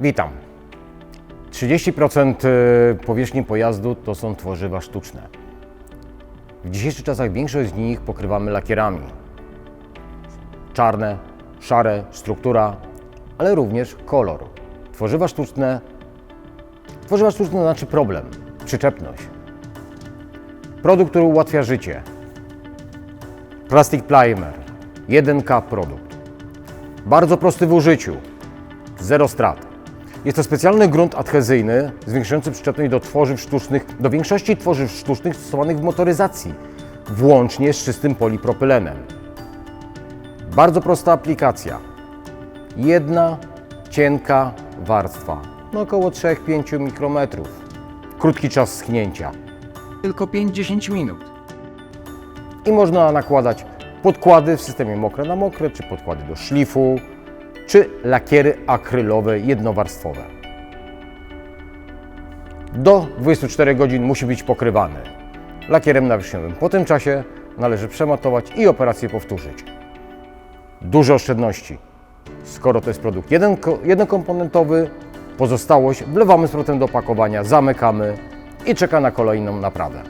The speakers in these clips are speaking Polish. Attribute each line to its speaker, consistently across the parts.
Speaker 1: Witam. 30% powierzchni pojazdu to są tworzywa sztuczne. W dzisiejszych czasach większość z nich pokrywamy lakierami. Czarne, szare, struktura, ale również kolor. Tworzywa sztuczne, tworzywa sztuczne znaczy problem, przyczepność. Produkt, który ułatwia życie. Plastic Primer, 1K produkt. Bardzo prosty w użyciu, zero strat. Jest to specjalny grunt adhezyjny zwiększający przyczepność do tworzyw sztucznych, do większości tworzyw sztucznych stosowanych w motoryzacji, włącznie z czystym polipropylenem. Bardzo prosta aplikacja. Jedna cienka warstwa, no około 3-5 mikrometrów. Krótki czas schnięcia.
Speaker 2: Tylko 5-10 minut.
Speaker 1: I można nakładać podkłady w systemie mokre na mokre, czy podkłady do szlifu, czy lakiery akrylowe jednowarstwowe. Do 24 godzin musi być pokrywany lakierem nawierzchniowym. Po tym czasie należy przematować i operację powtórzyć. Duże oszczędności. Skoro to jest produkt jednokomponentowy, pozostałość wlewamy z powrotem do opakowania, zamykamy i czeka na kolejną naprawę.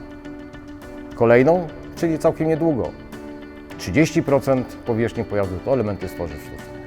Speaker 1: Kolejną, czyli całkiem niedługo. 30% powierzchni pojazdu to elementy sztucznych.